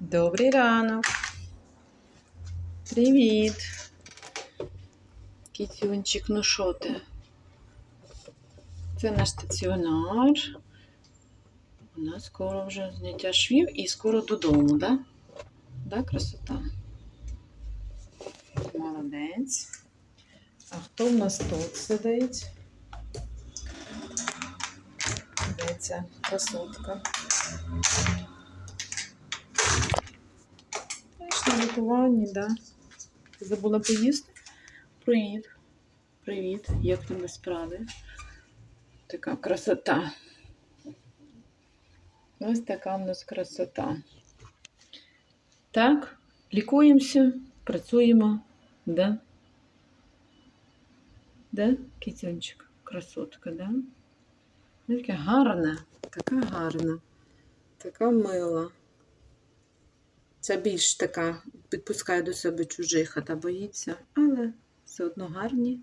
Добрий ранок. Привіт. Кітюнчик, ну що ти? Це наш стаціонар. У нас скоро вже зняття швів і скоро додому, да? Да, красота? Молодець. А хто в нас тут сидить? Де красотка? Лікуванні, да. Забула поїсти? Привіт. Привіт. Як тебе справи? Така красота. Ось така в нас красота. Так, лікуємося, працюємо, да? Да, кітянчик? Красотка, да? Така гарна, така гарна, така мила. Це більш така підпускає до себе чужих, а та боїться, але все одно гарні.